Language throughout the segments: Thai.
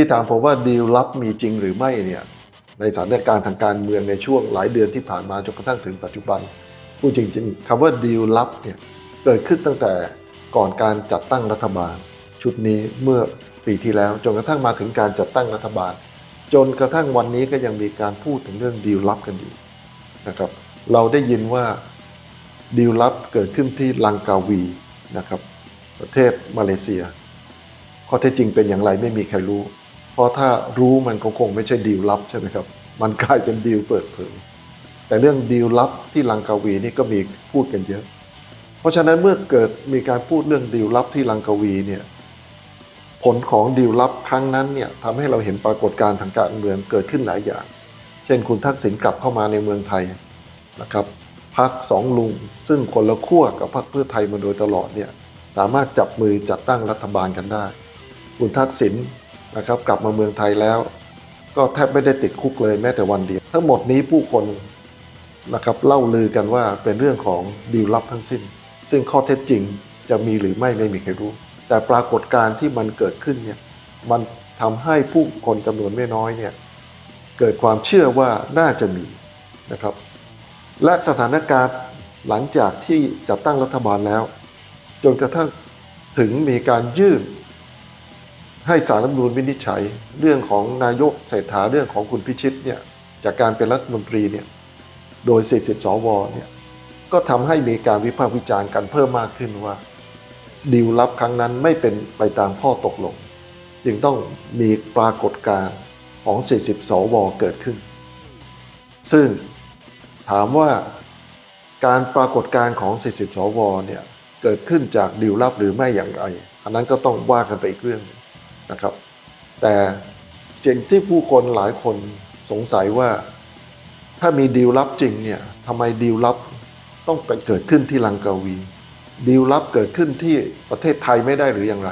ที่ถามผมว่าดีลลับมีจริงหรือไม่เนี่ยในสถานการณ์ทางการเมืองในช่วงหลายเดือนที่ผ่านมาจนกระทั่งถึงปัจจุบันพูดจริงๆคำว่าดีลลับเนี่ยเกิดขึ้นตั้งแต่ก่อนการจัดตั้งรัฐบาล ชุดนี้เมื่อปีที่แล้วจนกระทั่งมาถึงการจัดตั้งรัฐบาล จนกระทั่งวันนี้ก็ยังมีการพูดถึงเรื่องดีลลับกันอยู่นะครับเราได้ยินว่าดีลลับเกิดขึ้นที่ลังกาวีนะครับประเทศมาเลเซีย ข้อเท็จจริงเป็นอย่างไรไม่มีใครรู้ ราะถ้ารู้มันก็คงไม่ใช่ดีลลับใช่ไหมครับ มันกลายเป็นดีลเปิดเผย แต่เรื่องดีลลับที่ลังกาวีนี่ก็มีพูดกันเยอะ เพราะฉะนั้นเมื่อเกิดมีการพูดเรื่องดีลลับที่ลังกาวีเนี่ยผลของดีลลับครั้งนั้นเนี่ยทำให้เราเห็นปรากฏการณ์ทางการเมืองเกิดขึ้นหลายอย่าง เช่นคุณทักษิณกลับเข้ามาในเมืองไทยนะครับพักสองลุง ซึ่งคนละขั้วกับพรรคเพื่อไทยมาโดยตลอดเนี่ยสามารถจับมือจัดตั้งรัฐบาลกันได้ คุณทักษิณ นะครับกลับมาเมืองไทยแล้ว ก็แทบไม่ได้ติดคุกเลยแม้แต่วันเดียว ทั้งหมดนี้ผู้คนนะครับเล่าลือกันว่าเป็นเรื่องของดีลลับทั้งสิ้น ซึ่งข้อเท็จจริงจะมีหรือไม่ไม่มีใครรู้ แต่ปรากฏการณ์ที่มันเกิดขึ้นเนี่ยมันทำให้ผู้คนจำนวนไม่น้อยเนี่ยเกิดความเชื่อว่าน่าจะมีนะครับ และสถานการณ์หลังจากที่จัดตั้งรัฐบาลแล้ว จนกระทั่งถึงมีการยื่น ให้สารรัฐมนูญวินิจฉัยเรื่องของนายกเศรษฐาเรื่องของคุณพิชิตเนี่ยจากการเป็นรัฐมนตรีเนี่ยโดย 40 สวเนี่ยก็ทำให้มีการวิพากษ์วิจารณ์กันเพิ่มมากขึ้นว่าดีลลับครั้งนั้นไม่เป็นไปตามข้อตกลง จึงต้องมีปรากฏการณ์ของ 40 สวเกิดขึ้น ซึ่งถามว่าการปรากฏการณ์ของ 40 สวเนี่ยเกิดขึ้นจากดีลลับหรือไม่อย่างไร อันนั้นก็ต้องว่ากันไปอีกเรื่อง นึ่งนะครับ แต่สิ่งที่ผู้คนหลายคนสงสัยว่า ถ้ามีดีลลับจริงเนี่ยทำไมดีลลับต้องไปเกิดขึ้นที่ลังกาวีดีลลับเกิดขึ้นที่ประเทศไทยไม่ได้หรืออย่างไร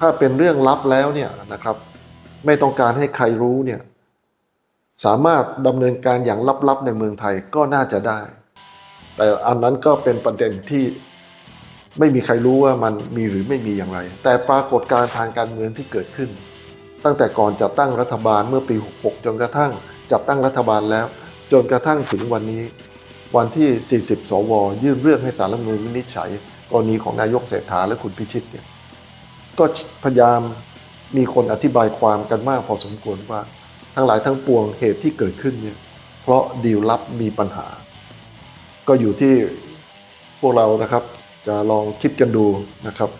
ถ้าเป็นเรื่องลับแล้วเนี่ยนะครับ ไม่ต้องการให้ใครรู้เนี่ยสามารถดำเนินการอย่างลับๆในเมืองไทยก็น่าจะได้ แต่อันนั้นก็เป็นประเด็นที่ ไม่มีใครรู้ว่ามันมีหรือไม่มีอย่างไร แต่ปรากฏการทางการเมืองที่เกิดขึ้น ตั้งแต่ก่อนจัดตั้งรัฐบาลเมื่อปี 66 จนกระทั่งจัดตั้งรัฐบาลแล้ว จนกระทั่งถึงวันนี้ วันที่ 40 สว ยื่นเรื่องให้สารรัฐมนูญวินิจฉัย กรณีของนายกเศรษฐาและคุณพิชิตเนี่ยก็พยายามมีคนอธิบายความกันมากพอสมควรว่า ทั้งหลายทั้งปวงเหตุที่เกิดขึ้นเนี่ยเพราะดีลลับมีปัญหา ก็อยู่ที่พวกเรานะครับ จะลองคิดกันดูนะครับ